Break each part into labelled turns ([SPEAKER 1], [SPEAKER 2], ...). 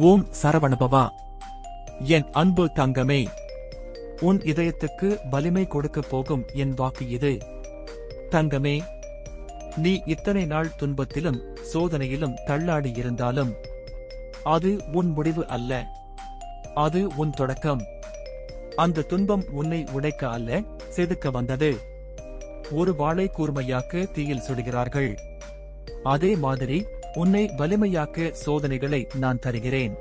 [SPEAKER 1] ஓம் சரவணபவா. என் அன்பு தங்கமே உன் இதயத்துக்கு வலிமை கொடுக்கப் போகும் என் வாக்கு இது. தங்கமே நீ இத்தனை நாள் துன்பத்திலும் சோதனையிலும் தள்ளாடி இருந்தாலும் அது உன் முடிவு அல்ல. அது உன் தொடக்கம். அந்த துன்பம் உன்னை உடைக்க அல்ல செதுக்க வந்தது. ஒரு வாழை கூர்மையாக்க தீயில் சுடுகிறார்கள். அதே மாதிரி உன்னை வலிமையாக்க சோதனைகளை நான் தருகிறேன்.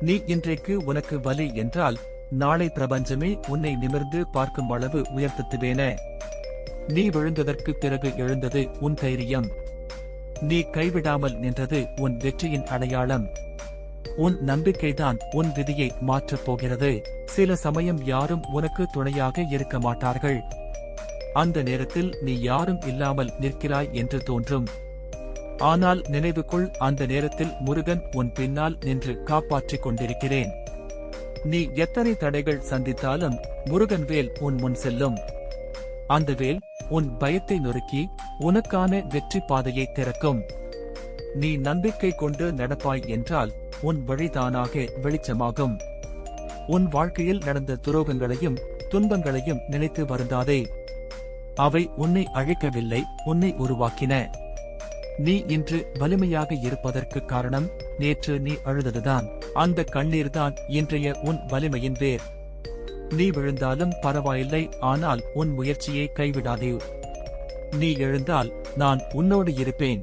[SPEAKER 1] நீ இன்றைக்கு உனக்கு வலி என்றால் நாளை பிரபஞ்சமே உன்னை நிமிர்ந்து பார்க்கும் அளவு உயர்த்துவேன நீ விழுந்ததற்கு பிறகு எழுந்தது உன் தைரியம். நீ கைவிடாமல் நின்றது உன் வெற்றியின் அடையாளம். உன் நம்பிக்கைதான் உன் விதியை மாற்றப் போகிறது. சில சமயம் யாரும் உனக்கு துணையாக இருக்க மாட்டார்கள். அந்த நேரத்தில் நீ யாரும் இல்லாமல் நிற்கிறாய் என்று தோன்றும். ஆனால் நினைவுக்குள் அந்த நேரத்தில் முருகன் உன் பின்னால் நின்று காப்பாற்றிக் கொண்டிருக்கிறேன். நீ எத்தனை தடைகள் சந்தித்தாலும் முருகன் வேல் உன் முன் செல்லும். அந்த வேல் உன் பயத்தை நொறுக்கி உனக்கான வெற்றி பாதையை திறக்கும். நீ நம்பிக்கை கொண்டு நடப்பாய் என்றால் உன் வழிதானாக வெளிச்சமாகும். உன் வாழ்க்கையில் நடந்த துரோகங்களையும் துன்பங்களையும் நினைத்து வருந்தாதே. அவை உன்னை அழிக்கவில்லை உன்னை உருவாக்கின. நீ இன்று வலிமையாக இருப்பதற்கு காரணம் நேற்று நீ அழுததுதான். அந்த கண்ணீர்தான் இன்றைய உன் வலிமையின் வேர். நீ விழுந்தாலும் பரவாயில்லை ஆனால் உன் முயற்சியை கைவிடாதே. நீ எழுந்தால் நான் உன்னோடு இருப்பேன்.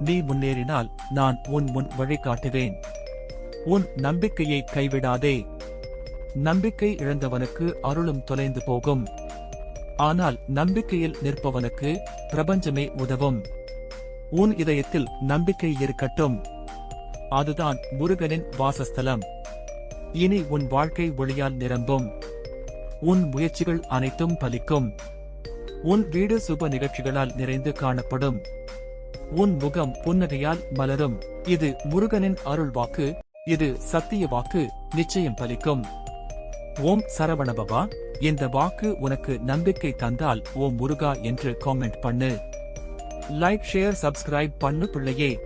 [SPEAKER 1] நீ முன்னேறினால் நான் உன் முன் வழிகாட்டுவேன். உன் நம்பிக்கையை கைவிடாதே. நம்பிக்கை இழந்தவனுக்கு அருளும் தொலைந்து போகும். ஆனால் நம்பிக்கையில் நிற்பவனுக்கு பிரபஞ்சமே உதவும். உன் இதயத்தில் நம்பிக்கை இருக்கட்டும். அதுதான் முருகனின் வாசஸ்தலம். இனி உன் வாழ்க்கை ஒளியால் நிரம்பும். உன் முயற்சிகள் அனைத்தும் பலிக்கும். உன் வீடு சுப நிகழ்ச்சிகளால் நிறைந்து காணப்படும். உன் முகம் புன்னகையால் மலரும். இது முருகனின் அருள் வாக்கு. இது சத்திய வாக்கு. நிச்சயம் பலிக்கும். ஓம் சரவணபவா இந்த வாக்கு உனக்கு நம்பிக்கை தந்தால் ஓம் முருகா என்று காமெண்ட் பண்ணு. லைக் ஷேர் சப்ஸ்கிரைப் பண்ணு பிள்ளையே.